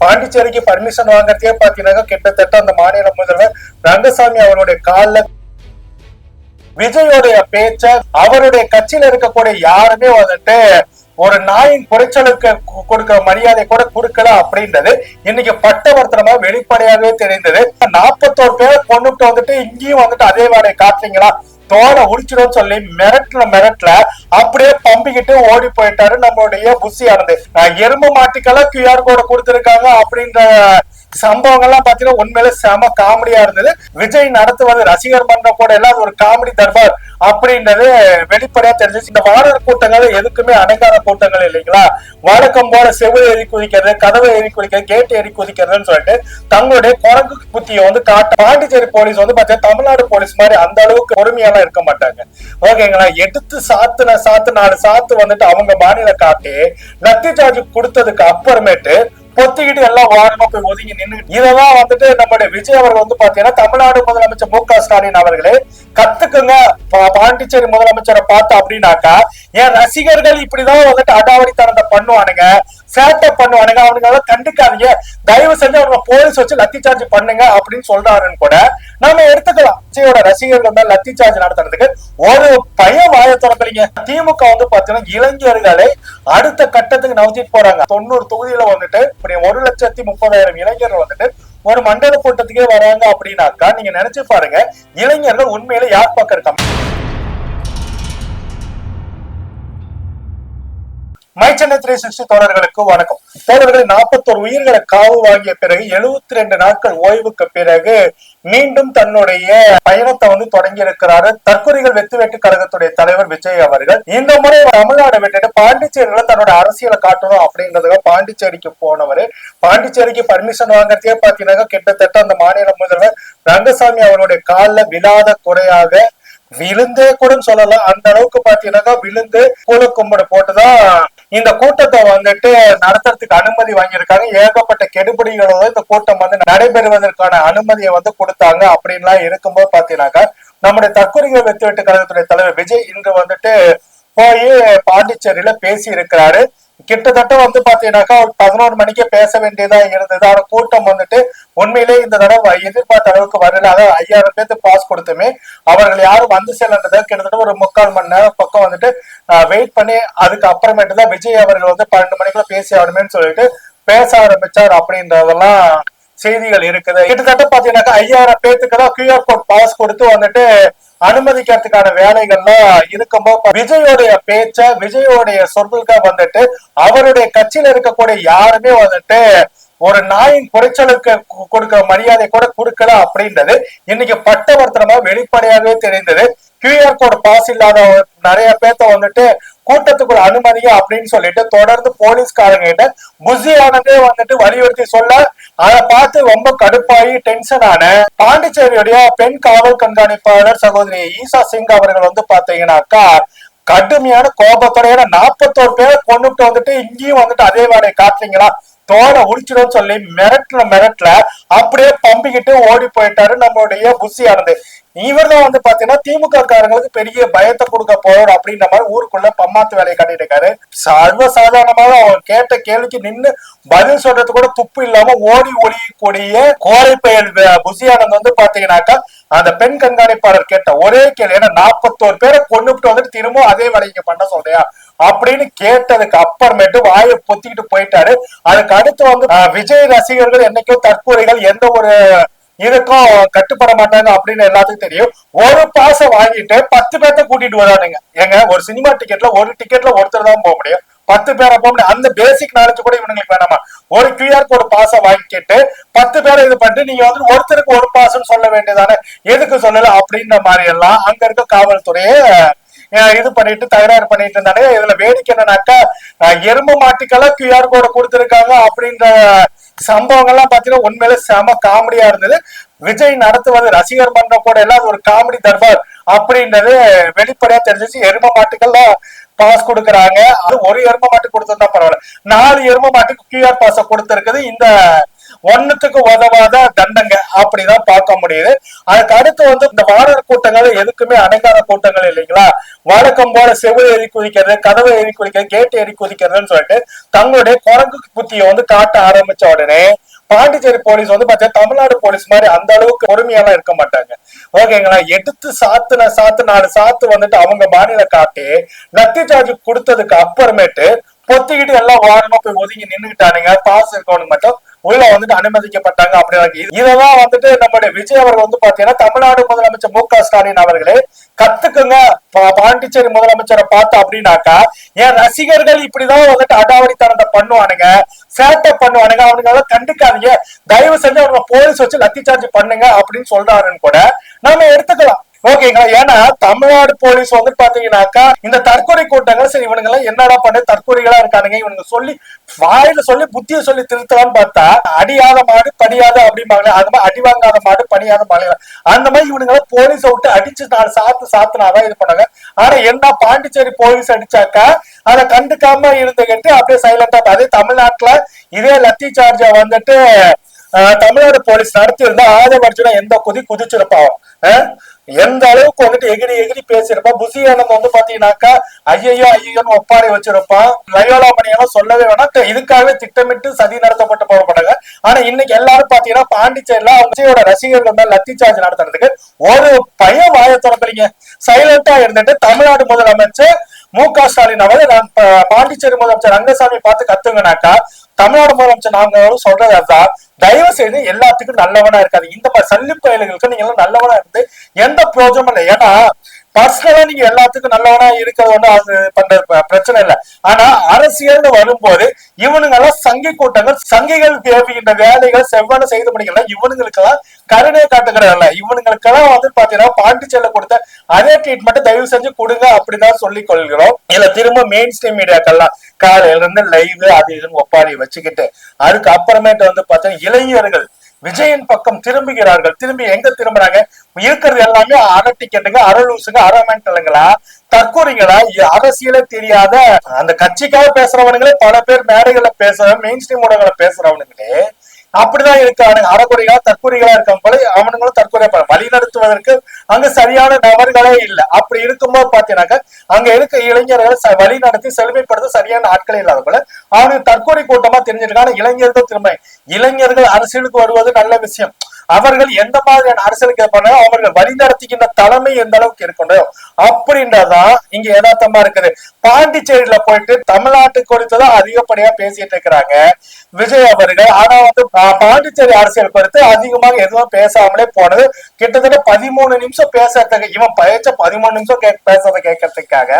பாண்டிச்சேரிக்கு பர்மிஷன் வாங்குறதே பாத்தீங்கன்னா கிட்டத்தட்ட அந்த மாநில முதல்வர் ரங்கசாமி அவருடைய கால்ல விஜயோடைய பேச்ச அவருடைய கட்சியில இருக்கக்கூடிய யாருமே வந்துட்டு ஒரு நாயின் குறைச்சலுக்கு கொடுக்கிற மரியாதை கூட கொடுக்கல அப்படின்றது இன்னைக்கு பட்டவர்த்தனமா வெளிப்படையாகவே தெரிந்தது. நாற்பத்தோரு பேரை கொண்டுட்டு வந்துட்டு இங்கேயும் வந்துட்டு அதே வேலையை காட்டுறீங்களா? தோலை உடிச்சிடும் சொல்லி மிரட்டுல மிரட்டுல அப்படியே பம்பிக்கிட்டு ஓடி போயிட்டாரு நம்மளுடைய புஷி ஆனது எறும்பு மாட்டுக்கெல்லாம் கியூஆர் கோட கொடுத்திருக்காங்க அப்படின்ற சம்பவங்கள்லாம் பாத்தீங்கன்னா உண்மையில செம காமெடியா இருந்தது. விஜய் நடத்துவது ரசிகர் மன்றம் கூட எல்லாம் ஒரு காமெடி தர்பார் அப்படின்றது வெளிப்படையா தெரிஞ்சிச்சு. இந்த வாடகை கூட்டங்கள் எதுக்குமே அடங்காத கூட்டங்கள் இல்லைங்களா? வழக்கம் போல செவு ஏறி குதிக்கிறது கதவை ஏறி குதிக்கிறது கேட் ஏறி குதிக்கிறதுன்னு சொல்லிட்டு தங்களுடைய குரங்கு புத்தியை வந்து காட்ட பாண்டிச்சேரி போலீஸ் வந்து பாத்தீங்கன்னா தமிழ்நாடு போலீஸ் மாதிரி அந்த அளவுக்கு பொறுமையெல்லாம் இருக்க மாட்டாங்க. ஓகேங்களா? எடுத்து சாத்துன சாத்து நாலு சாத்து வந்துட்டு அவங்க மாநில காட்டி லத்தி சார்ஜ் கொடுத்ததுக்கு அப்புறமேட்டு பொத்திக்கிட்டு எல்லாம் வாரமா போய் ஒதுங்கி நின்று இதெல்லாம் வந்துட்டு நம்முடைய விஜய் அவர்கள் வந்து பாத்தீங்கன்னா தமிழ்நாடு முதலமைச்சர் மு க ஸ்டாலின் அவர்களே கத்துக்குங்க. பா- பாண்டிச்சேரி முதலமைச்சரை பார்த்து அப்படின்னாக்கா என் ரசிகர்கள் இப்படிதான் வந்துட்டு அடாவடித்தனத்தை பண்ணுவானுங்க. சேட்டை பண்ணுவானுங்க. அவனுங்க கண்டுக்காதீங்க. தயவு செஞ்சு அவங்க போலீஸ் வச்சு லத்தி சார்ஜ் பண்ணுங்க அப்படின்னு சொல்றாருன்னு கூட நாம எடுத்துக்கலாம். விஜயோட ரசிகர்கள் மேல லத்தி சார்ஜ் நடத்துறதுக்கு ஒரு பையன் வாய திறக்கலீங்க திமுக வந்து பாத்தீங்கன்னா இளைஞர்களை அடுத்த கட்டத்துக்கு நவுத்திட்டு போறாங்க. தொண்ணூறு தொகுதியில வந்துட்டு ஒரு லட்சத்தி முப்பதாயிரம் இளைஞர்கள் வந்துட்டு ஒரு மண்டல கூட்டத்துக்கே வராங்க அப்படின்னாக்கா நீங்க நினைச்சு பாருங்க இளைஞர்கள் உண்மையில யார் பக்கம் இருக்காங்க? மை த்ரீ சிக்ஸ்டி தோழர்களுக்கு வணக்கம். தோழர்கள் நாற்பத்தோரு உயிர்களை காவு வாங்கிய பிறகு எழுபத்தி ரெண்டு நாட்கள் ஓய்வுக்கு பிறகு மீண்டும் தன்னுடைய பயணத்தை வந்து தொடங்கி இருக்கிறாரு. தற்கொலைகள் வெத்து வெட்டு கழகத்துடைய தலைவர் விஜய் அவர்கள். இந்த முறை தமிழ்நாடு விட்டுட்டு பாண்டிச்சேரியில தன்னோட அரசியலை காட்டணும் அப்படின்றதுக்காக பாண்டிச்சேரிக்கு போனவர். பாண்டிச்சேரிக்கு பர்மிஷன் வாங்குறதே பாத்தீங்கன்னா கிட்டத்தட்ட அந்த மாநில முதல்வர் ரங்கசாமி அவருடைய காலில் விழாத குறையாக விழுந்தே கூட சொல்லலாம். அந்த அளவுக்கு பாத்தீங்கன்னாக்கா விழுந்து கூல கும்பிடு போட்டுதான் இந்த கூட்டத்தை வந்துட்டு நடத்துறதுக்கு அனுமதி வாங்கியிருக்காங்க. ஏகப்பட்ட கெடுபிடிகளோட இந்த கூட்டம் வந்து நடைபெறுவதற்கான அனுமதியை வந்து கொடுத்தாங்க அப்படின்லாம் இருக்கும்போது பாத்தீங்கன்னாக்கா நம்முடைய தற்கொலைகள் வெத்துவெட்டு கழகத்துடைய தலைவர் விஜய் இன்று வந்துட்டு போய் பாண்டிச்சேரியில பேசி இருக்கிறாரு கிட்டத்தட்ட வந்து பாத்தீங்கன்னாக்கா ஒரு பதினோரு மணிக்கு பேச வேண்டியதா இருந்தது. ஆனா கூட்டம் வந்துட்டு உண்மையிலே இந்த தடவை எதிர்பார்த்த அளவுக்கு வரல. அதாவது ஐயாயிரம் பேருக்கு பாஸ் கொடுத்துமே. அவர்கள் யாரும் வந்து செல்லன்றத கிட்டத்தட்ட ஒரு முக்கால் மணி நேரம் பக்கம் வந்துட்டு வெயிட் பண்ணி அதுக்கு அப்புறமேட்டு தான் விஜய் அவர்கள் வந்து பன்னெண்டு மணிக்குள்ள பேசி ஆகணுமேன்னு சொல்லிட்டு பேச ஆரம்பிச்சார் அப்படின்றதெல்லாம் செய்திகள் இருக்குது. கிட்டத்தட்ட பாத்தீங்கன்னாக்கா ஐயாயிரம் பேத்துக்கு தான் கியூஆர் கோட் பாஸ் கொடுத்து வந்துட்டு அனுமதிக்கிறதுக்கான வேலைகள்லாம் இருக்கும்போது விஜயோடைய பேச்ச விஜயோடைய சொற்களுக்கு வந்துட்டு அவருடைய கட்சியில இருக்கக்கூடிய யாருமே வந்துட்டு ஒரு நாயின் குறைச்சலுக்கு கொடுக்க கொடுக்கிற மரியாதை கூட கொடுக்கல அப்படின்றது இன்னைக்கு பட்டவர்த்தனமா வெளிப்படையாகவே தெரிந்தது. கியூஆர் கோட் பாஸ் இல்லாத நிறைய பேர்த்த வந்துட்டு கூட்டத்துக்குள்ள அனுமதிங்க அப்படின்னு சொல்லிட்டு தொடர்ந்து போலீஸ்காரங்க கிட்ட புசியானதே வந்துட்டு வலியுறுத்தி சொல்ல அதை பார்த்து ரொம்ப கடுப்பாகி டென்ஷன் ஆன பாண்டிச்சேரியுடைய பெண் காவல் கண்காணிப்பாளர் சகோதரி ஈசா சிங் அவர்கள் வந்து பாத்தீங்கன்னாக்கா கடுமையான கோபத்தோட நாற்பத்தோரு பேரை கொண்டுட்டு வந்துட்டு இங்கேயும் வந்துட்டு அதே வேலையை காட்டுறீங்களா? தோலை உடிச்சிடும் சொல்லி மிரட்டுல மிரட்டல அப்படியே பம்பிக்கிட்டு ஓடி போயிட்டாரு நம்மளுடைய புஷி ஆனது இவர் தான் வந்து பாத்தீங்கன்னா திமுக காரங்களுக்கு பெரிய பயத்தை கொடுக்க போறோம் அப்படின்ற மாதிரி ஊருக்குள்ள பம்மாத்து வேலையை காட்டிட்டு இருக்காரு. சர்வசாதாரணமாக அவர் கேட்ட கேள்விக்கு நின்று பதில் சொல்றது கூட துப்பு இல்லாம ஓடி ஒளியக்கூடிய கோரை பெயர் புசியானந்த் வந்து பாத்தீங்கன்னாக்கா அந்த பெண் கண்காணிப்பாளர் கேட்ட ஒரே கேள்வி ஏன்னா நாற்பத்தோரு பேரை கொண்டுட்டு வந்துட்டு திரும்ப அதே வேலைக்கு பண்ண சொல்றியா? அப்படின்னு கேட்டதுக்கு அப்புறமேட்டு வாயை பொத்திக்கிட்டு போயிட்டாரு. அதுக்கு அடுத்து வந்து விஜய் ரசிகர்கள் என்னைக்கும் தற்கொலைகள் எந்த ஒரு இதுக்கும் கட்டுப்பட மாட்டாங்க அப்படின்னு எல்லாத்துக்கும் தெரியும். ஒரு பாச வாங்கிட்டு பத்து பேர்த்த கூட்டிட்டு வரானுங்க. ஏங்க ஒரு சினிமா டிக்கெட்ல ஒரு டிக்கெட்ல ஒருத்தர் தான் போக முடியும். பத்து பேரை போக முடியும். அந்த பேசிக் நாலேஜ் கூட இவனுங்களுக்கு வேணாமா? ஒரு கியூஆர் கோடு பாச வாங்கிட்டு பத்து பேரை இது பண்ணிட்டு நீங்க வந்து ஒருத்தருக்கு ஒரு பாசம் சொல்ல வேண்டியதானே? எதுக்கு சொல்லல? அப்படின்ற மாதிரி எல்லாம் அங்க இருக்க காவல்துறையே இது பண்ணிட்டு தகராறு பண்ணிட்டு இருந்தானே இதுல வேடிக்கை என்னன்னாக்கா எறும்பு மாட்டுக்கெல்லாம் கியூஆர் கோட கொடுத்திருக்காங்க அப்படின்ற சம்பவங்கள்லாம் பாத்தீங்கன்னா உண்மையில செம காமெடியா இருந்தது. விஜய் நடத்துவது ரசிகர் மன்றம் கூட எல்லாம் ஒரு காமெடி தர்பார் அப்படின்றது வெளிப்படையா தெரிஞ்சிச்சு. எரும மாட்டுக்கெல்லாம் பாஸ் கொடுக்குறாங்க. அது ஒரு எரும மாட்டுக்கு கொடுத்திருந்தா பரவாயில்ல. நாலு எரும மாட்டுக்கு கியூஆர் பாஸ கொடுத்திருக்குது. இந்த ஒண்ணுத்துக்கு உதவாத தண்டங்க அப்படிதான் பார்க்க முடியுது. அதுக்கு அடுத்து வந்து இந்த வாரர் கூட்டங்கள் எதுக்குமே அடங்காத கூட்டங்கள் இல்லைங்களா? வழக்கம் போல செவு எரி குதிக்கிறது கதவை எரி குதிக்கிறது கேட்டு எரி குதிக்கிறதுன்னு சொல்லிட்டு தங்களுடைய குரங்கு புத்தியை வந்து காட்ட ஆரம்பிச்ச உடனே பாண்டிச்சேரி போலீஸ் வந்து பார்த்தா தமிழ்நாடு போலீஸ் மாதிரி அந்த அளவுக்கு பொறுமையெல்லாம் இருக்க மாட்டாங்க. ஓகேங்களா? எடுத்து சாத்துன சாத்து நாலு சாத்து வந்துட்டு அவங்க பாடியில காட்டி லத்தி சார்ஜ் கொடுத்ததுக்கு அப்புறமேட்டு பொத்திக்கிட்டு எல்லாம் வாரமா போய் ஒதுங்கி நின்னுக்கிட்டானுங்க. பாஸ் இருக்கணும்னு மட்டும் உள்ள வந்துட்டு அனுமதிக்கப்பட்டாங்க அப்படின்னு இதெல்லாம் வந்துட்டு நம்முடைய விஜய் அவர்கள் வந்து பாத்தீங்கன்னா தமிழ்நாடு முதலமைச்சர் மு க ஸ்டாலின் அவர்களே கத்துக்குங்க. பா- பாண்டிச்சேரி முதலமைச்சரை பார்த்து அப்படின்னாக்கா என் ரசிகர்கள் இப்படிதான் வந்துட்டு அடாவடித்தனத்தை பண்ணுவானுங்க சேட்டை பண்ணுவானுங்க. அவனுங்க எல்லாம் கண்டுக்காதீங்க. தயவு செஞ்சு அவங்க போலீஸ் வச்சு லத்தி சார்ஜ் பண்ணுங்க அப்படின்னு சொல்றாருன்னு கூட நாம எடுத்துக்கலாம். ஓகேங்களா? ஏன்னா தமிழ்நாடு போலீஸ் வந்து பாத்தீங்கன்னாக்கா இந்த தற்கொலை கூட்டங்கள் சரி இவனுங்க எல்லாம் என்னடா பண்ண? தற்கொலைகளா இருக்கானுங்க. இவனுங்க சொல்லி வாயில சொல்லி புத்திய சொல்லி திருத்தலாம்னு பார்த்தா அடியாத மாடு படியாத அப்படிம்பாங்களே அது மாதிரி அடி வாங்காத மாடு பணியாத மாடு அந்த மாதிரி இவனுங்க போலீஸை விட்டு அடிச்சு நாலு சாத்து சாத்துனாதான் இது பண்ணாங்க ஆனா என்ன பாண்டிச்சேரி போலீஸ் அடிச்சாக்கா அதை கண்டுக்காம இருந்துகிட்டு அப்படியே சைலண்டா அதே தமிழ்நாட்டுல இதே லத்தி சார்ஜ வந்துட்டு ஆஹ், தமிழ்நாடு போலீஸ் நடத்தி இருந்தா ஆதவர்ஜுனா எந்த குதி குதிச்சிருப்பான் எந்த அளவுக்கு வந்துட்டு எகிரி எகிரி பேசியிருப்பான் புசி ஆனந்த் வந்து பாத்தீங்கன்னாக்கா ஐயோ ஐயோன்னு ஒப்பாரி வச்சிருப்பான் லயோலா மணியெல்லாம் சொல்லவே வேணாம். இதுக்காகவே திட்டமிட்டு சதி நடத்தப்பட்டு போகப்பட்டாங்க ஆனா இன்னைக்கு எல்லாரும் பாத்தீங்கன்னா பாண்டிச்சேரியில அவங்க ரசிகர்கள் மேல லத்தி சார்ஜ் நடத்துறதுக்கு ஒரு பையன் வாய திறக்கலீங்க. சைலண்டா இருந்துட்டு தமிழ்நாடு முதலமைச்சர் மு க ஸ்டாலின் அவர்கள் நான் பாண்டிச்சேரி முதலமைச்சர் ரங்கசாமி பார்த்து கத்துங்கனாக்கா தமிழ்நாடு முதலமைச்சர் நாங்களும் சொல்றது அதுதான். தயவு செய்து எல்லாத்துக்கும் நல்லவனா இருக்காது இந்த மாதிரி சல்லி பயல்களுக்கு நீங்க எல்லாம் நல்லவனா இருந்து எந்த பிரயோஜனமும் இல்லை. ஏன்னா பர்சனலா நீங்க எல்லாத்துக்கும் நல்லவனா இருக்கிறது அது பண்ற ப- பிரச்சனை இல்லை. ஆனா அரசியல்னு வரும்போது இவனுங்க எல்லாம் சங்கி கூட்டங்கள் சங்கிகள் தேவைகின்ற வேலைகள் செவ்வாய் செய்து முடிக்கல. இவனுங்களுக்கெல்லாம் கருணை காட்டுகிறதில்ல இவனுங்களுக்கெல்லாம் வந்து பாத்தீங்கன்னா பாண்டிச்சேரியில கொடுத்த அதே ட்ரீட்மெண்ட் தயவு செஞ்சு கொடுங்க அப்படிதான் சொல்லிக் கொள்கிறோம். இல்ல திரும்ப மெயின் ஸ்ட்ரீம் மீடியாக்கெல்லாம் காலையில இருந்து லைவ் அது இதுன்னு ஒப்பாரி வச்சுக்கிட்டு அதுக்கு அப்புறமேட்டு வந்து பாத்தீங்கன்னா இளைஞர்கள் விஜயின் பக்கம் திரும்புகிறார்கள். திரும்பி எங்க திரும்புறாங்க? இருக்கிறது எல்லாமே அரை டிக்கெட்டுங்க அரை லூசுங்க அரை மென்டலுங்களா அரசியலே தெரியாத அந்த கட்சிக்காக பேசுறவனுங்களே பல பேர் மேடைகள்ல பேசுற மெயின் ஸ்ட்ரீம் ஊடகங்களை பேசுறவனுங்களே அப்படிதான் இருக்கானுங்க அறகுறைகளா தற்கொலைகளா இருக்காங்க போல அவனுங்களும் தற்கொலை வழி நடத்துவதற்கு அங்க சரியான நபர்களே இல்லை. அப்படி இருக்கும்போது பாத்தீங்கன்னாக்க அங்க இருக்க இளைஞர்களை வழி நடத்தி செழுமைப்படுத்த சரியான ஆட்களே இல்லாத போல அவனுக்கு தற்கொலை கூட்டமா தெரிஞ்சிருக்காங்க இளைஞர்கள் திரும்ப இளைஞர்கள் அரசியலுக்கு வருவது நல்ல விஷயம். அவர்கள் எந்த மாதிரியான அரசியலுக்கு பண்ணாலும் அவர்கள் வழிநடத்துகின்ற தலைமை எந்த அளவுக்கு இருக்கணும் அப்படின்றதான் இங்க யதார்த்தமா இருக்குது. பாண்டிச்சேரியில போயிட்டு தமிழ்நாட்டு குறித்துதான் அதிகப்படியா பேசிட்டு இருக்கிறாங்க. விஜய் அவர்கள். ஆனா வந்து பாண்டிச்சேரி அரசியல் குறித்து அதிகமாக எதுவும் பேசாமலே போனது. கிட்டத்தட்ட பதிமூணு நிமிஷம் பேசுறதுக்கு இவன் பயிற்ச பதிமூணு நிமிஷம் கே பேசுறதை கேட்கறதுக்காக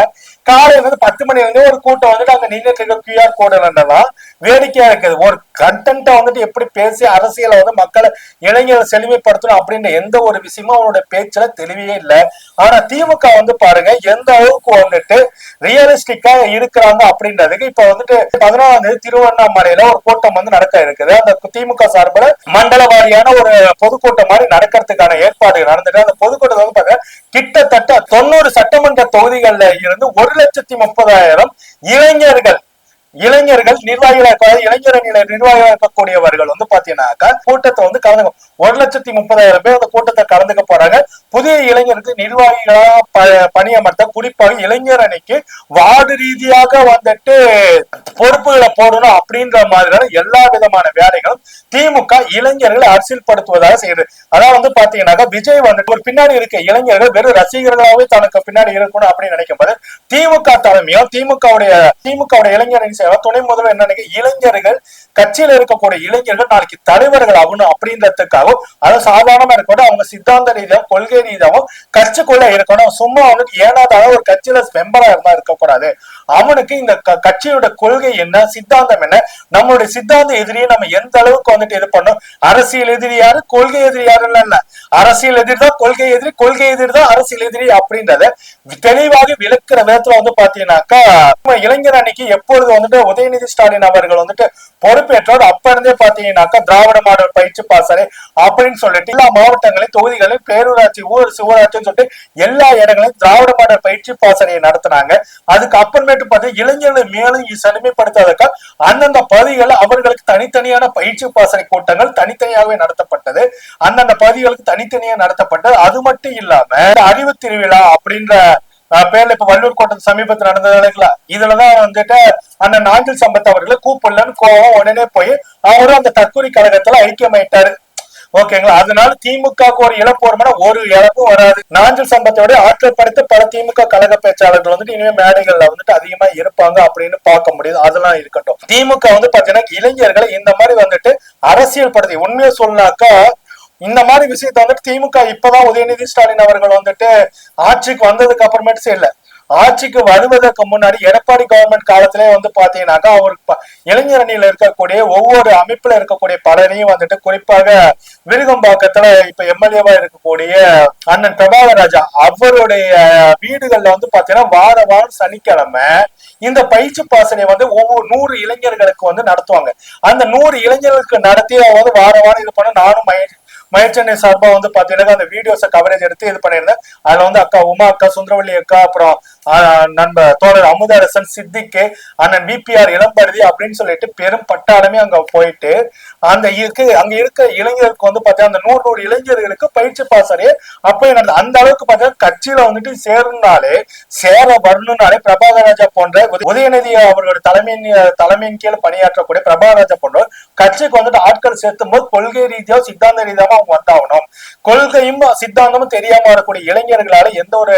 காலையில இருந்து பத்து மணி வந்து ஒரு கூட்டம் வந்துட்டு அங்க நின்றுட்டு இருக்க. கியூஆர் கோடு இருந்ததெல்லாம் வேடிக்கையா இருக்குது. ஒரு கண்டென்ட்டை வந்துட்டு எப்படி பேசி அரசியலை வந்து மக்களை இளைஞரை செழுமைப்படுத்தணும் அப்படின்ற எந்த ஒரு விஷயமும் அவனோட பேச்சுல தெளிவே இல்லை. ஆனா திமுக வந்து பாருங்க எந்த அளவுக்கு வந்துட்டு ரியலிஸ்டிக்கா இருக்கிறாங்க அப்படின்றதுக்கு இப்ப வந்துட்டு பதினாலாம் தேதி திருவண்ணாமலையில ஒரு கூட்டம் வந்து நடக்க இருக்குது. அந்த திமுக சார்பில் மண்டல வாரியான ஒரு பொதுக்கூட்டம் மாதிரி நடக்கிறதுக்கான ஏற்பாடு நடந்துட்டு அந்த பொதுக்கூட்டம் வந்து பாருங்க கிட்டத்தட்ட தொண்ணூறு சட்டமன்ற தொகுதிகள்ல இருந்து ஒரு லட்சத்தி முப்பதாயிரம் இளைஞர்கள் இளைஞர்கள் நிர்வாகிகளாக இருக்க இளைஞர் அணியில இருக்கக்கூடியவர்கள் வந்து பாத்தீங்கன்னாக்கா கூட்டத்தை வந்து கலந்து ஒரு லட்சத்தி முப்பதாயிரம் பேர் அந்த கூட்டத்தை கலந்துக்க போறாங்க. புதிய இளைஞருக்கு நிர்வாகிகளா ப- பணியமர்த்த குறிப்பாக இளைஞர் அணிக்கு வார்டு ரீதியாக வந்துட்டு பொறுப்புகளை போடணும் அப்படின்ற மாதிரியான எல்லா விதமான வேலைகளும் திமுக இளைஞர்களை அரசியல் படுத்துவதாக செய்யுது. அதான் வந்து பாத்தீங்கன்னாக்கா விஜய் வந்துட்டு ஒரு பின்னாடி இருக்க இளைஞர்கள் வெறும் ரசிகர்களாகவே தனக்கு பின்னாடி இருக்கணும் அப்படின்னு நினைக்கும் போது திமுக தலைமையும் திமுகவுடைய திமுகவுடைய இளைஞர் அணி துணை முதல்வர் என்ன இளைஞர்கள் கட்சியில இருக்கக்கூடிய இளைஞர்கள் நாளைக்கு தலைவர்கள் ஆகணும் அப்படின்றதுக்காகவும் அது சாதாரணமா இருக்கணும் அவங்க சித்தாந்த ரீதியாகவும் கொள்கை ரீதியாகவும் கட்சிக்குள்ள இருக்கணும். சும்மா அவனுக்கு ஏனாதாக ஒரு கட்சியில மெம்பரா இருந்தா இருக்கக்கூடாது. அவனுக்கு இந்த கட்சியோட கொள்கை என்ன சித்தாந்தம் என்ன? நம்மளுடைய சித்தாந்த எதிரியை நம்ம எந்த அளவுக்கு வந்துட்டு இது பண்ணோம்? அரசியல் எதிரி யாரு? கொள்கை எதிரி யாருன்னு இல்ல அரசியல் எதிரி தான் கொள்கை எதிரி கொள்கை எதிரி தான் அரசியல் எதிரி அப்படின்றத தெளிவாக விளக்குற விதத்துல வந்து பாத்தீங்கன்னாக்கா இளைஞர் அன்னைக்கு எப்பொழுது வந்துட்டு உதயநிதி ஸ்டாலின் அவர்கள் வந்துட்டு பொறுப்பேற்றோடு அப்ப இருந்தே பாத்தீங்கன்னாக்கா திராவிட மாடல் பயிற்சி பாசறை அப்படின்னு சொல்லிட்டு எல்லா மாவட்டங்களையும் தொகுதிகளையும் பேரூராட்சி ஊர் சிவராட்சின்னு சொல்லிட்டு எல்லா இடங்களையும் திராவிட மாடல் பயிற்சி பாசறையை நடத்தினாங்க. அதுக்கு அப்புறமே அப்புறமேட்டு பார்த்தா இளைஞர்களை மேலும் செழுமைப்படுத்துவதற்காக அந்தந்த பகுதிகளில் அவர்களுக்கு தனித்தனியான பயிற்சி பாசனை கூட்டங்கள் தனித்தனியாகவே நடத்தப்பட்டது. அந்தந்த பகுதிகளுக்கு தனித்தனியாக நடத்தப்பட்டது. அது மட்டும் இல்லாம அறிவு திருவிழா அப்படின்ற பேர்ல இப்ப வள்ளூர் கோட்டம் சமீபத்தில் நடந்தது இல்லைங்களா? இதுலதான் வந்துட்டு அந்த நாஞ்சில் சம்பத் அவர்களை கூப்பிடலன்னு கோவம் உடனே போய் அவரும் அந்த தற்கொலை கழகத்துல ஐக்கியமாயிட்டாரு. ஓகேங்களா? அதனால திமுக ஒரு இழப்பு வருமானா ஒரு இழப்பும் வராது. நாஞ்சல் சம்பத்தோட ஆற்றல் படுத்த பல திமுக கழக பேச்சாளர்கள் வந்துட்டு இனிமே மேடைகள்ல வந்துட்டு அதிகமா இருப்பாங்க அப்படின்னு பார்க்க முடியுது. அதெல்லாம் இருக்கட்டும். திமுக வந்து பாத்தீங்கன்னா இளைஞர்களை இந்த மாதிரி வந்துட்டு அரசியல் படுத்தி உண்மையை சொன்னாக்கா இந்த மாதிரி விஷயத்த வந்துட்டு திமுக இப்பதான் உதயநிதி ஸ்டாலின் அவர்கள் வந்துட்டு ஆட்சிக்கு வந்ததுக்கு அப்புறமேட்டு இல்லை ஆட்சிக்கு வருவதற்கு முன்னாடி எடப்பாடி கவர்மெண்ட் காலத்திலே வந்து பாத்தீங்கன்னாக்கா அவருக்கு இளைஞர் அணியில இருக்கக்கூடிய ஒவ்வொரு அமைப்புல இருக்கக்கூடிய பலரையும் வந்துட்டு குறிப்பாக விருகம்பாக்கத்துல இப்ப எம்எல்ஏவா இருக்கக்கூடிய அண்ணன் பிரபாகர் ராஜா அவருடைய வீடுகள்ல வந்து பாத்தீங்கன்னா வார வாரம் சனிக்கிழமை இந்த பயிற்சி பாசனை வந்து ஒவ்வொரு நூறு இளைஞர்களுக்கு வந்து நடத்துவாங்க. அந்த நூறு இளைஞர்களுக்கு நடத்தி அவங்க வந்து வார வாரம் இது பண்ண நானும் மய- மயச்சென்னை சார்பா வந்து பாத்தீங்கன்னா அந்த வீடியோஸை கவரேஜ் எடுத்து இது பண்ணியிருந்தேன். அதுல வந்து அக்கா உமா அக்கா சுந்தரவள்ளி அக்கா அப்புறம் நண்பர் தோழர் அமுதரசன் சித்திக்கு அண்ணன் விபிஆர் இளம்பருதி அப்படின்னு சொல்லிட்டு பெரும் பட்டாளமே அங்க போயிட்டு அந்த இருக்கு அங்க இருக்க இளைஞருக்கு வந்து பார்த்தீங்கன்னா அந்த நூறு நூறு இளைஞர்களுக்கு பயிற்சி பாசரே அப்போ நடந்தது அந்த அளவுக்கு பார்த்தீங்கன்னா கட்சியில வந்துட்டு சேரணும்னாலே சேர வரணும்னாலே பிரபாகராஜா போன்ற உதயநிதி அவர்களோட தலைமையின் தலைமையின் கீழ் பணியாற்றக்கூடிய பிரபாகராஜா போன்ற கட்சிக்கு வந்துட்டு ஆட்கள் சேர்த்தும் போது கொள்கை ரீதியா சித்தாந்த ரீதியாக அவங்க வந்தாகணும். கொள்கையும் சித்தாந்தமும் தெரியாம வரக்கூடிய இளைஞர்களால எந்த ஒரு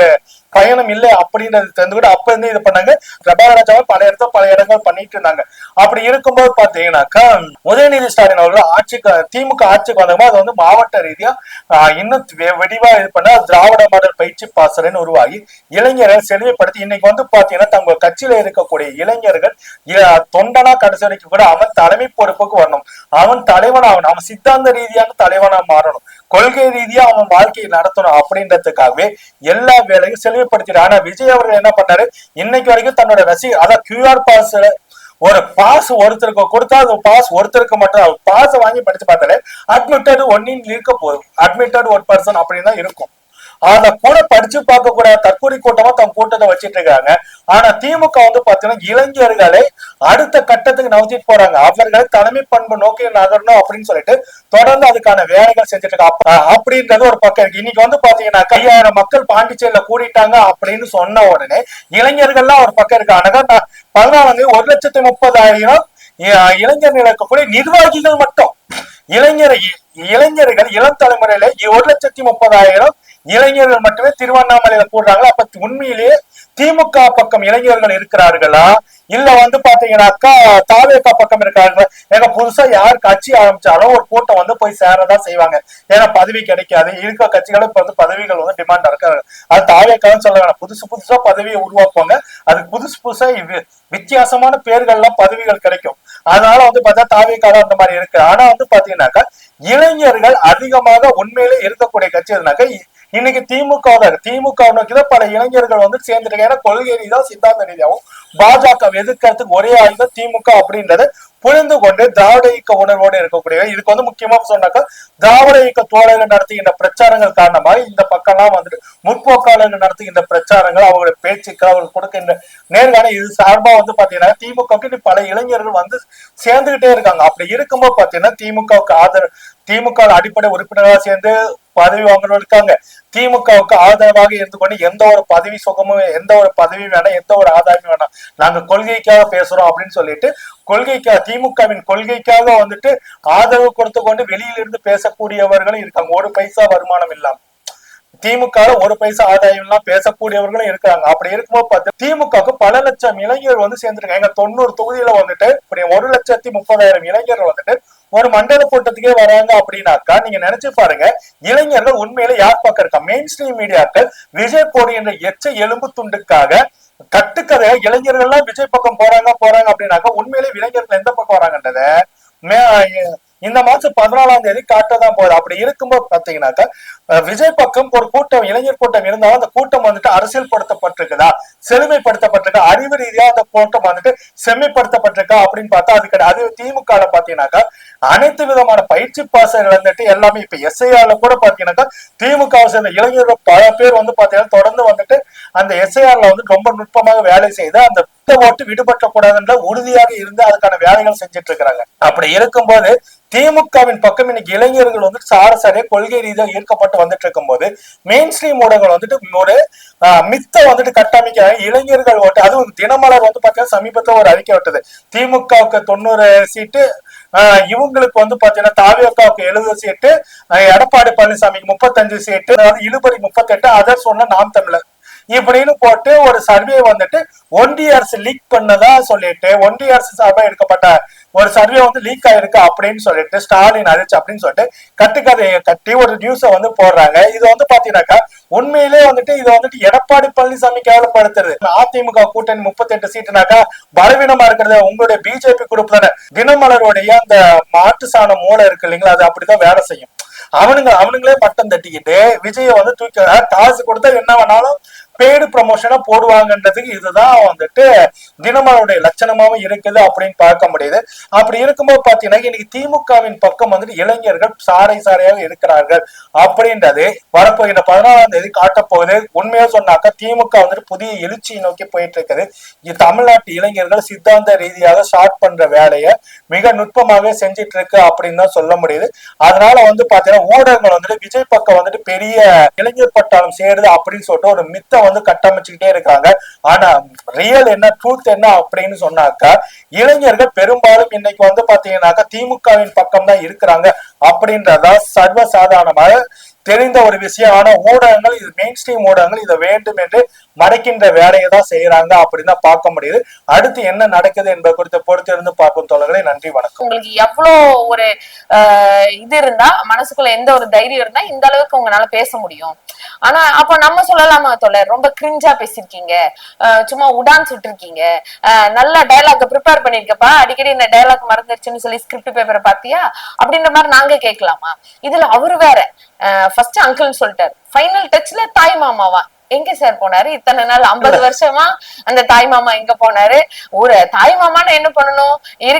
பயணம் இல்லை அப்படின்றது தெரிஞ்சுக்கிட்டு அப்ப இருந்து இது பண்ணாங்க. பிரபாகர் பல இடத்துல பல இடங்கள் பண்ணிட்டு இருந்தாங்க. அப்படி இருக்கும்போது பாத்தீங்கன்னாக்கா உதயநிதி ஸ்டாலின் அவர்கள் ஆட்சிக்கு திமுக ஆட்சிக்கு வந்தவங்க அது வந்து மாவட்ட ரீதியா இன்னும் வெடிவா இது பண்ண திராவிட மாடல் பயிற்சி பாசறைன்னு உருவாகி இளைஞரை செழுமைப்படுத்தி இன்னைக்கு வந்து பாத்தீங்கன்னா தங்க கட்சியில இருக்கக்கூடிய இளைஞர்கள் தொண்டனா கடைசி வரைக்கும் கூட அவன் தலைமை பொறுப்புக்கு வரணும். அவன் தலைவனாகணும் அவன் சித்தாந்த ரீதியான தலைவனா மாறணும். கொள்கை ரீதியா அவன் வாழ்க்கையை நடத்தணும் அப்படின்றதுக்காகவே எல்லா வேலையும் செலவுப்படுத்திடு ஆனா விஜய் அவர்கள் என்ன பண்ணாரு? இன்னைக்கு வரைக்கும் தன்னோட ரசி அதான் கியூஆர் பாஸ் ஒரு பாஸ் ஒருத்தருக்கு கொடுத்தா அது பாஸ் ஒருத்தருக்கு மட்டும் பாஸ் வாங்கி படிச்சு பார்த்தாலே அட்மிட்டட் ஒன்னின் இருக்க போதும். அட்மிட்டட் ஒன் பர்சன் அப்படின்னு தான் இருக்கும். அதை கூட படிச்சு பார்க்க கூட தற்கொலை கூட்டமா தம் கூட்டத்தை வச்சிட்டு இருக்காங்க. ஆனா திமுக வந்து பாத்தீங்கன்னா இளைஞர்களை அடுத்த கட்டத்துக்கு நவுத்திட்டு போறாங்க. அவர்களை தலைமை பண்பு நோக்கி நகரணும் அப்படின்னு சொல்லிட்டு தொடர்ந்து அதுக்கான வேலைகள் செஞ்சுட்டு இருக்காங்க. அப்படின்றது ஒரு பக்கம் இருக்கு. இன்னைக்கு வந்து பாத்தீங்கன்னா ஐயாயிரம் மக்கள் பாண்டிச்சேரியில கூடிட்டாங்க அப்படின்னு சொன்ன உடனே இளைஞர்கள்லாம் ஒரு பக்கம் இருக்காங்க. பதினாலு தேதி ஒரு லட்சத்தி முப்பதாயிரம் இளைஞர்கள் இருக்கக்கூடிய நிர்வாகிகள் மட்டும். இளைஞர் இளைஞர்கள் இளம் தலைமுறையில ஒரு லட்சத்தி முப்பதாயிரம் இளைஞர்கள் மட்டுமே திருவண்ணாமலையில போடுறாங்க அப்ப உண்மையிலேயே திமுக பக்கம் இளைஞர்கள் இருக்கிறார்களா? இல்ல வந்து பாத்தீங்கன்னாக்கா தாவேக்கா பக்கம் இருக்காங்க ஏன்னா புதுசா யார் கட்சி ஆரம்பிச்சாலும் ஒரு கூட்டம் வந்து போய் சேரதான் செய்வாங்க. ஏன்னா பதவி கிடைக்காது. இருக்க கட்சிகளும் இப்ப வந்து பதவிகள் வந்து டிமாண்டா இருக்காங்க அது தாவேக்கான்னு சொல்ல வேணாம். புதுசு புதுசா பதவியை உருவாக்குவாங்க. அதுக்கு புதுசு புதுசா வித்தியாசமான பேர்கள்லாம் பதவிகள் கிடைக்கும். அதனால வந்து பார்த்தா தாவேக்கால அந்த மாதிரி இருக்கு. ஆனா வந்து பாத்தீங்கன்னாக்கா இளைஞர்கள் அதிகமாக உண்மையிலே இருக்கக்கூடிய கட்சி எதுனாக்கா இன்னைக்கு திமுக திமுக நோக்கிதான் பல இளைஞர்கள் வந்து சேர்ந்துட்டு ஏன்னா கொள்கை ரீதியாக சித்தாந்த ரீதியாகவும் பாஜக எதிர்க்கிறதுக்கு ஒரே ஆயுதம் திமுக அப்படின்றத புரிந்து கொண்டு திராவிட இயக்க உணர்வோடு இருக்கக்கூடிய இதுக்கு வந்து முக்கியமா சொன்னாக்கா திராவிட இயக்க தோழர்கள் நடத்துகின்ற பிரச்சாரங்கள் காரணமாக இந்த பக்கம்லாம் வந்துட்டு முற்போக்காளர்கள் நடத்துகின்ற பிரச்சாரங்கள் அவங்களுடைய பேச்சுக்கள் அவங்களுக்கு கொடுக்கின்ற நேர்காணல் இது சார்பா வந்து பாத்தீங்கன்னா திமுகவுக்கு பல இளைஞர்கள் வந்து சேர்ந்துகிட்டே இருக்காங்க. அப்படி இருக்கும்போது பாத்தீங்கன்னா திமுகவுக்கு ஆதரவு திமுக அடிப்படை உறுப்பினராக சேர்ந்து பதவி வாங்கணும் இருக்காங்க. திமுகவுக்கு ஆதரவாக இருந்து கொண்டு எந்த ஒரு பதவி சுகமும் எந்த ஒரு பதவி வேணாம் எந்த ஒரு ஆதாயமும் வேணாம். நாங்க கொள்கைக்காக பேசுறோம் அப்படின்னு சொல்லிட்டு கொள்கைக்காக திமுகவின் கொள்கைக்காக வந்துட்டு ஆதரவு கொடுத்து கொண்டு வெளியிலிருந்து பேசக்கூடியவர்களும் இருக்காங்க. ஒரு பைசா வருமானம் இல்லாமல் திமுக ஒரு பைசா ஆதாயம் எல்லாம் பேசக்கூடியவர்களும் இருக்காங்க அப்படி இருக்கும்போது பார்த்து திமுகவுக்கு பல லட்சம் இளைஞர் வந்து சேர்ந்திருக்காங்க. எங்க தொண்ணூறு தொகுதியில வந்துட்டு இப்படி ஒரு லட்சத்தி முப்பதாயிரம் இளைஞர்கள் வந்துட்டு ஒரு மண்டல கூட்டத்துக்கே வராங்க அப்படின்னாக்கா நீங்க நினைச்சு பாருங்க இளைஞர்கள் உண்மையில யார் பக்கம் இருக்கா? மெயின் ஸ்ட்ரீம் மீடியாக்கள் விஜய் போடுகின்ற எச்ச எலும்பு துண்டுக்காக கட்டுக்கதை இளைஞர்கள்லாம் விஜய் பக்கம் போறாங்க போறாங்க அப்படின்னாக்கா உண்மையிலே இளைஞர்கள் எந்த பக்கம் வராங்கன்றத இந்த மாசம் பதினாலாம் தேதி காட்டதான் போகுது. அப்படி இருக்கும்போது பாத்தீங்கன்னாக்கா விஜய் பக்கம் ஒரு கூட்டம் இளைஞர் கூட்டம் இருந்தாலும் அந்த கூட்டம் வந்துட்டு அரசியல் படுத்தப்பட்டிருக்குதா செழுமைப்படுத்தப்பட்டிருக்கா? அறிவு ரீதியா அந்த கூட்டம் வந்துட்டு செம்மைப்படுத்தப்பட்டிருக்கா அப்படின்னு பார்த்தா அது கிடையாது. அது திமுக பாத்தீங்கன்னாக்கா அனைத்து விதமான பயிற்சி பாசங்கள் வந்துட்டு எல்லாமே இப்ப எஸ்ஐஆர்ல கூட பாத்தீங்கன்னாக்கா திமுக சேர்ந்த இளைஞர்கள் பல பேர் வந்து பாத்தீங்கன்னா தொடர்ந்து வந்துட்டு அந்த எஸ்ஐஆர்ல வந்து ரொம்ப நுட்பமாக வேலை செய்து அந்த ஓட்டு விடுபட்ட கூடாதுன்ற உறுதியாக இருந்து அதுக்கான வேலைகள் செஞ்சுட்டு இருக்கிறாங்க. அப்படி இருக்கும்போது திமுகவின் பக்கம் இன்னைக்கு இளைஞர்கள் வந்து சாரசாரியா கொள்கை ரீதியாக ஈர்க்கப்பட்டு வந்துட்டு இருக்கும்போது மெயின் ஸ்ட்ரீம் ஊடகங்கள் வந்துட்டு ஒரு மித்த வந்துட்டு கட்டமைக்க இளைஞர்கள் ஓட்டு அதுவும் தினமலர் வந்து பாத்தீங்கன்னா சமீபத்துல ஒரு அறிக்கை விட்டது திமுகவுக்கு தொண்ணூறு சீட்டு ஆஹ், இவங்களுக்கு வந்து பாத்தீங்கன்னா தாவியக்காவுக்கு எழுபது சீட்டு எடப்பாடி பழனிசாமிக்கு முப்பத்தஞ்சு சீட்டு அதாவது இழுபறி முப்பத்தெட்டு அதர் சொன்ன நாம் தமிழர். இப்படின்னு போட்டு ஒரு சர்வே வந்துட்டு ஒன்றிய அரசு லீக் பண்ணதா சொல்லிட்டு ஒன்றிய அரசு சார்பாக எடுக்கப்பட்ட ஒரு சர்வே வந்து லீக் ஆயிருக்கு அப்படின்னு சொல்லிட்டு ஸ்டாலின் அழிச்சு அப்படின்னு சொல்லிட்டு கட்டுக்கதையை கட்டி ஒரு நியூஸை வந்து போடுறாங்க. இது வந்து பாத்தீங்கன்னாக்கா உண்மையிலே வந்துட்டு இது வந்துட்டு எடப்பாடி பழனிசாமி கேவலப்படுத்துறது அதிமுக கூட்டணி முப்பத்தி எட்டு சீட்டுனாக்கா பலவீனமா இருக்கிறது. உங்களுடைய பிஜேபி குரூப் தானே தினமலருடைய அந்த மாட்டு சாணம் மூளை இருக்கு இல்லைங்களா? அது அப்படிதான் வேலை செய்யும். அவனுங்க அவனுங்களே பட்டம் தட்டிக்கிட்டு விஜய வந்து தூக்கி காசு கொடுத்தா என்ன வேணாலும் பேடு ப்ரமோஷனா போடுவாங்கன்றதுக்கு இதுதான் வந்துட்டு தினமலருடைய லட்சணமாவும் இருக்குது அப்படின்னு பார்க்க முடியுது. அப்படி இருக்கும்போது பாத்தீங்கன்னா இன்னைக்கு திமுகவின் பக்கம் வந்துட்டு இளைஞர்கள் சாறை சாரையாக இருக்கிறார்கள் அப்படின்றது வரப்போகிற பதினாலாம் தேதி காட்டப்போகுது. உண்மையா சொன்னாக்கா திமுக வந்துட்டு புதிய எழுச்சியை நோக்கி போயிட்டு இருக்குது இது தமிழ்நாட்டு இளைஞர்கள் சித்தாந்த ரீதியாக ஸ்டார்ட் பண்ற வேலையை மிக நுட்பமாகவே செஞ்சிட்டு இருக்கு அப்படின்னு தான் சொல்ல முடியுது. அதனால வந்து பாத்தீங்கன்னா ஊடகங்கள் வந்துட்டு விஜய் பக்கம் வந்துட்டு பெரிய இளைஞர் பட்டாளம் சேருது அப்படின்னு சொல்லிட்டு ஒரு மித்த வந்து கட்டமைச்சுக்கிட்டே இருக்காங்க. ஆனா ரியல் என்ன ட்ரூத் என்ன அப்படின்னு சொன்னாக்கா இளைஞர்கள் பெரும்பாலும் இன்னைக்கு வந்து பாத்தீங்கன்னாக்கா திமுகவின் பக்கம் தான் இருக்கிறாங்க அப்படின்றதா சர்வசாதாரணமாக தெரிந்த ஒரு விஷயம். ஆனா ஊடகங்கள் இது மெயின் ஸ்ட்ரீம் ஊடகங்கள் இதை வேண்டும் என்று மறைக்கின்ற வேலையை தான் செய்யறாங்க அப்படின்னு தான் பார்க்க முடியுது. அடுத்து என்ன நடக்குது என்பது குறித்து பொறுத்திருந்து பார்க்கும் தோழர்களை. நன்றி வணக்கம். உங்களுக்கு எவ்வளோ ஒரு ஆஹ், இது இருந்தா மனசுக்குள்ள எந்த ஒரு தைரியம் இருந்தா இந்த அளவுக்கு உங்களால பேச முடியும். ஆனா அப்ப நம்ம சொல்லலாமா தோழர்? ரொம்ப கிரிஞ்சா பேசிருக்கீங்க சும்மா உடான் சுட்டிருக்கீங்க. நல்லா டைலாக் டயலாக் ப்ரிப்பேர் பண்ணிருக்கப்பா அடிக்கடி இந்த டயலாக் மறந்துருச்சுன்னு சொல்லி ஸ்கிரிப்ட் பேப்பரை பாத்தியா அப்படின்ற மாதிரி நாங்க கேட்கலாமா? இதுல அவரு வேற. ஃபர்ஸ்ட் அங்கிள்னு சொல்லிட்டாரு. ஃபைனல் டச்ல தாய் மாமாவா? எங்க சார் போனாரு? இத்தனை நாள் ஐம்பது வருஷமா அந்த தாய் மாமா எங்க போனாரு. ஒரு தாய் மாமான்னு என்ன பண்ணணும்?